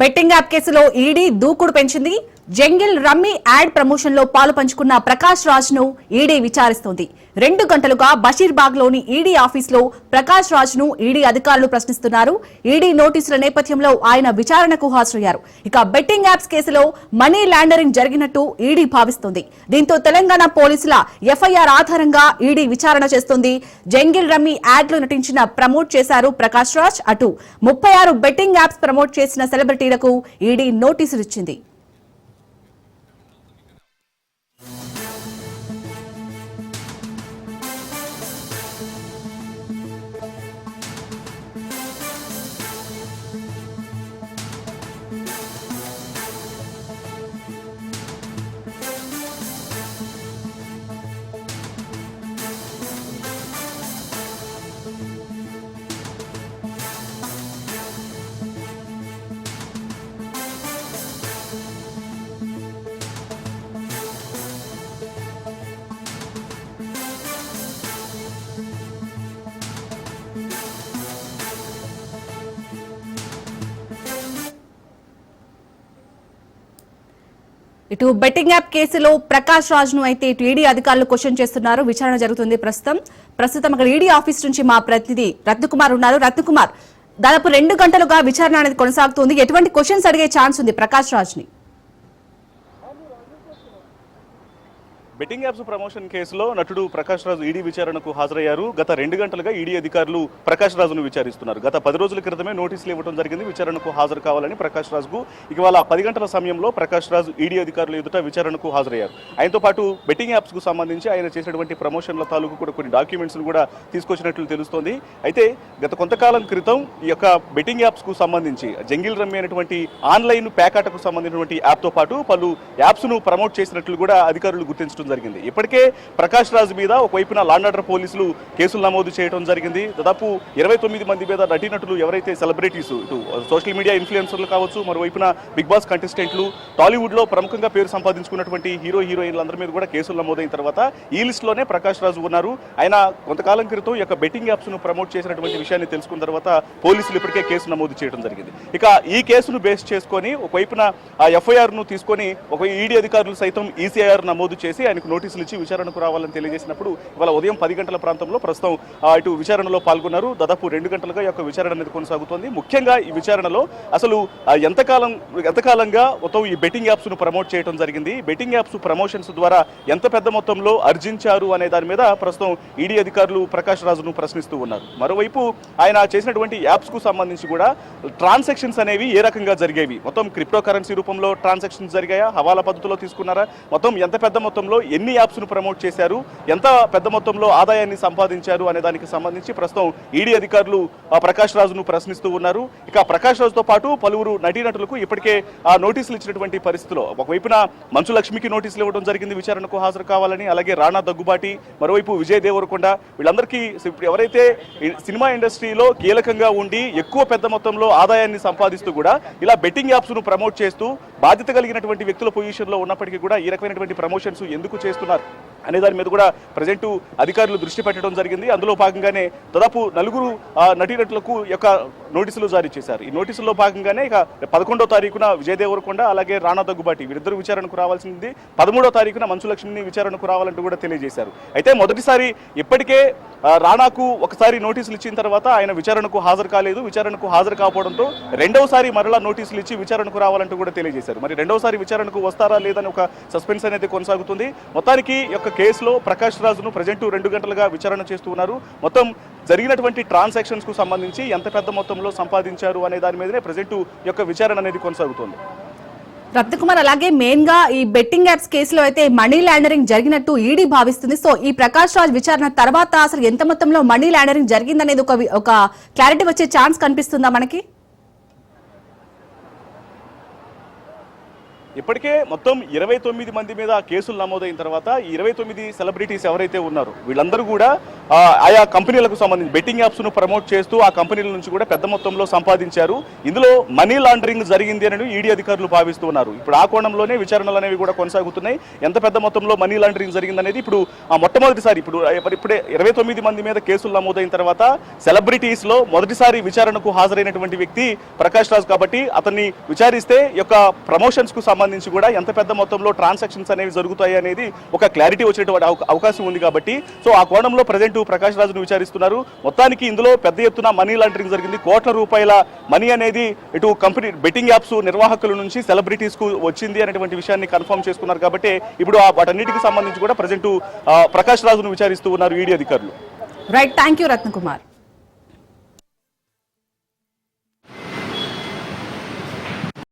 Betting app కేసులో ED దూకుడు పెంచింది. జంగిల్ రమ్మీ యాడ్ ప్రమోషన్లో పాలు పంచుకున్న ప్రకాష్ రాజ్ను ఈడీ విచారిస్తోంది. రెండు గంటలుగా బషీర్బాగ్లోని ఈడీ ఆఫీస్లో ప్రకాష్ రాజ్ను ఈడీ అధికారులు ప్రశ్నిస్తున్నారు. ఈడీ నోటీసుల నేపథ్యంలో ఆయన విచారణకు హాజరయ్యారు. ఇక బెట్టింగ్ యాప్స్ కేసులో మనీ లాండరింగ్ జరిగినట్టు ఈడీ భావిస్తోంది. దీంతో తెలంగాణ పోలీసుల ఎఫ్ఐఆర్ ఆధారంగా ఈడీ విచారణ చేస్తుంది. జంగిల్ రమ్మీ యాడ్లో నటించిన ప్రమోట్ చేశారు ప్రకాష్ రాజ్. అటు ముప్పై ఆరు బెట్టింగ్ యాప్స్ ప్రమోట్ చేసిన సెలబ్రిటీలకు ఈడీ నోటీసులు ఇటు బెట్టింగ్ యాప్ కేసులో ప్రకాష్ రాజ్ను అయితే ఇటు ఈడీ అధికారులు క్వశ్చన్ చేస్తున్నారు. విచారణ జరుగుతుంది ప్రస్తుతం. ప్రస్తుతం అక్కడ ఈడీ ఆఫీస్ నుంచి మా ప్రతినిధి రత్నకుమార్ ఉన్నారు. రత్నకుమార్ దాదాపు రెండు గంటలుగా విచారణ అనేది కొనసాగుతుంది. ఎటువంటి క్వశ్చన్స్ అడిగే ఛాన్స్ ఉంది ప్రకాష్ రాజ్ని బెట్టింగ్ యాప్స్ ప్రమోషన్ కేసులో నటుడు ప్రకాష్ రాజు ఈడీ విచారణకు హాజరయ్యారు. గత రెండు గంటలుగా ఈడీ అధికారులు ప్రకాష్ రాజును విచారిస్తున్నారు. గత పది రోజుల క్రితమే నోటీసులు ఇవ్వడం జరిగింది. విచారణకు హాజరు కావాలని ప్రకాష్ రాజుకు ఇవాళ పది గంటల సమయంలో ప్రకాష్ రాజు ఈడీ అధికారులు ఎదుట విచారణకు హాజరయ్యారు. ఆయనతో పాటు బెట్టింగ్ యాప్స్కు సంబంధించి ఆయన చేసినటువంటి ప్రమోషన్ల తాలూకు కూడా కొన్ని డాక్యుమెంట్స్ కూడా తీసుకొచ్చినట్లు తెలుస్తోంది. అయితే గత కొంతకాలం క్రితం ఈ యొక్క బెట్టింగ్ యాప్స్కు సంబంధించి జంగిల్ రమ్మి అనేటువంటి ఆన్లైన్ ప్యాకాటకు సంబంధించినటువంటి యాప్తో పాటు పలు యాప్స్ను ప్రమోట్ చేసినట్లు కూడా అధికారులు గుర్తించడం జరిగింది. ఇప్పటికే ప్రకాష్ రాజ్ మీద ఒకవైపున లాండ్ ఆర్డర్ పోలీసులు కేసులు నమోదు చేయడం జరిగింది. దాదాపు ఇరవై తొమ్మిది మంది మీద నటీనటులు ఎవరైతే సెలబ్రిటీస్ ఇటు సోషల్ మీడియా ఇన్ఫ్లుయెన్సర్లు కావచ్చు మరోవైపున బిగ్ బాస్ కంటెస్టెంట్లు టాలీవుడ్లో ప్రముఖంగా పేరు సంపాదించుకున్నటువంటి హీరో హీరోయిన్లందరి మీద కూడా కేసులు నమోదైన తర్వాత ఈ లిస్ట్లోనే ప్రకాష్ రాజు ఉన్నారు. ఆయన కొంతకాలం క్రితం ఈ యొక్క బెట్టింగ్ యాప్స్ను ప్రమోట్ చేసినటువంటి విషయాన్ని తెలుసుకున్న తర్వాత పోలీసులు ఇప్పటికే కేసు నమోదు చేయడం జరిగింది. ఇక ఈ కేసును బేస్ చేసుకొని ఒకవైపున ఆ ఎఫ్ఐఆర్ను తీసుకొని ఒక ఈడీ అధికారులు సైతం ఈసీఐఆర్ నమోదు చేసి ఆయనకు నోటీసులు ఇచ్చి విచారణకు రావాలని తెలియజేసినప్పుడు ఇవాళ ఉదయం పది గంటల ప్రాంతంలో ప్రస్తుతం ఇటు విచారణలో పాల్గొన్నారు. దాదాపు రెండు గంటలుగా యొక్క విచారణ అనేది కొనసాగుతోంది. ముఖ్యంగా ఈ విచారణలో అసలు ఎంతకాలం ఎంతకాలంగా మొత్తం ఈ బెట్టింగ్ యాప్స్ను ప్రమోట్ చేయడం జరిగింది? బెట్టింగ్ యాప్స్ ప్రమోషన్స్ ద్వారా ఎంత పెద్ద మొత్తంలో అర్జించారు అనే దాని మీద ప్రస్తుతం ఈడీ అధికారులు ప్రకాష్ రాజును ప్రశ్నిస్తూ ఉన్నారు. మరోవైపు ఆయన చేసినటువంటి యాప్స్కు సంబంధించి కూడా ట్రాన్సాక్షన్స్ అనేవి ఏ రకంగా జరిగేవి? మొత్తం క్రిప్టో కరెన్సీ రూపంలో ట్రాన్సాక్షన్స్ జరిగాయా? హవాలా పద్ధతిలో తీసుకున్నారా? మొత్తం ఎంత పెద్ద మొత్తంలో ఎన్ని యాప్స్ను ప్రమోట్ చేశారు? ఎంత పెద్ద మొత్తంలో ఆదాయాన్ని సంపాదించారు అనే దానికి సంబంధించి ప్రస్తుతం ఈడీ అధికారులు ఆ, ప్రకాష్ రాజును ప్రశ్నిస్తూ ఉన్నారు. ఇక ప్రకాష్ రాజుతో పాటు పలువురు నటీనటులకు ఇప్పటికే ఆ నోటీసులు ఇచ్చినటువంటి పరిస్థితిలో ఒకవైపున మంచు లక్ష్మికి నోటీసులు ఇవ్వడం జరిగింది విచారణకు హాజరు కావాలని అలాగే రాణా దగ్గుబాటి మరోవైపు విజయ్ దేవరకొండ వీళ్ళందరికీ ఇప్పుడు ఎవరైతే సినిమా ఇండస్ట్రీలో కీలకంగా ఉండి ఎక్కువ పెద్ద మొత్తంలో ఆదాయాన్ని సంపాదిస్తూ కూడా ఇలా బెట్టింగ్ యాప్స్ను ప్రమోట్ చేస్తూ బాధ్యత కలిగినటువంటి వ్యక్తుల పొజిషన్లో ఉన్నప్పటికీ కూడా ఈ రకమైనటువంటి ప్రమోషన్స్ ఎందుకు చేస్తున్నారు. అనే దాని మీద కూడా ప్రజెంట్ అధికారులు దృష్టి పెట్టడం జరిగింది. అందులో భాగంగానే దాదాపు నలుగురు నటీనటులకు యొక్క నోటీసులు జారీ చేశారు. ఈ నోటీసుల్లో భాగంగానే ఇక పదకొండో తారీఖున విజయదేవరకొండ అలాగే రాణా దగ్గుబాటి వీరిద్దరు విచారణకు రావాల్సింది. పదమూడో తారీఖున మంచులక్ష్మిని విచారణకు రావాలంటూ కూడా తెలియజేశారు. అయితే మొదటిసారి ఇప్పటికే రాణాకు ఒకసారి నోటీసులు ఇచ్చిన తర్వాత ఆయన విచారణకు హాజరు కాలేదు. విచారణకు హాజరు కాకపోవడంతో రెండవసారి మరలా నోటీసులు ఇచ్చి విచారణకు రావాలంటూ కూడా తెలియజేశారు. మరి రెండవసారి విచారణకు వస్తారా లేదని ఒక సస్పెన్స్ అనేది కొనసాగుతుంది. మొత్తానికి యొక్క కేసులో ప్రకాష్ రాజును ప్రజెంట్ రెండు గంటలుగా విచారణ చేస్తూ ఉన్నారు. మొత్తం జరిగినటువంటి ట్రాన్సాక్షన్స్కు సంబంధించి ఎంత పెద్ద మొత్తంలో సంపాదించారు అనే దాని మీదనే ప్రజెంట్ యొక్క విచారణ అనేది కొనసాగుతుంది. రత్నకుమార్ అలాగే మెయిన్గా ఈ బెట్టింగ్ యాప్స్ కేసులో అయితే మనీ లాండరింగ్ జరిగినట్టు ఈడీ భావిస్తుంది. సో ఈ ప్రకాష్ రాజ్ విచారణ తర్వాత అసలు ఎంత మొత్తంలో మనీ లాండరింగ్ జరిగిందనేది ఒక ఒక క్లారిటీ వచ్చే ఛాన్స్ కనిపిస్తుందా మనకి? ఇప్పటికే మొత్తం ఇరవై తొమ్మిది మంది మీద కేసులు నమోదైన తర్వాత ఈ ఇరవై తొమ్మిది సెలబ్రిటీస్ ఎవరైతే ఉన్నారో వీళ్ళందరూ కూడా ఆయా కంపెనీలకు సంబంధించి బెట్టింగ్ యాప్స్ను ప్రమోట్ చేస్తూ ఆ కంపెనీల నుంచి కూడా పెద్ద మొత్తంలో సంపాదించారు. ఇందులో మనీ లాండరింగ్ జరిగింది అని ఈడీ అధికారులు భావిస్తూ ఉన్నారు. ఇప్పుడు ఆ కోణంలోనే విచారణలు అనేవి కూడా కొనసాగుతున్నాయి. ఎంత పెద్ద మొత్తంలో మనీ లాండరింగ్ జరిగిందనేది ఇప్పుడు మొట్టమొదటిసారి ఇప్పుడు ఇప్పుడే ఇరవై తొమ్మిది మంది మీద కేసులు నమోదైన తర్వాత సెలబ్రిటీస్లో మొదటిసారి విచారణకు హాజరైనటువంటి వ్యక్తి ప్రకాష్ రాజ్ కాబట్టి అతన్ని విచారిస్తే యొక్క ప్రమోషన్స్ సంబంధించి సంబంధించి కూడా ఎంత పెద్ద మొత్తంలో ట్రాన్సాక్షన్స్ అనేవి జరుగుతాయి అనేది ఒక క్లారిటీ వచ్చేటువంటి అవకాశం ఉంది కాబట్టి సో ఆ కోణంలో ప్రజెంట్ ప్రకాష్ రాజును విచారిస్తున్నారు. మొత్తానికి ఇందులో పెద్ద ఎత్తున మనీ లాండరింగ్ జరిగింది. కోట్ల రూపాయల మనీ అనేది ఇటు కంపెనీ బెట్టింగ్ యాప్స్ నిర్వాహకుల నుంచి సెలబ్రిటీస్కు వచ్చింది అనేటువంటి విషయాన్ని కన్ఫర్మ్ చేసుకున్నారు కాబట్టి ఇప్పుడు వాటన్నిటికి సంబంధించి కూడా ప్రజెంట్ ప్రకాష్ రాజును విచారిస్తూ ఉన్నారు ఈడీ అధికారులు. Right thank you Ratnakumar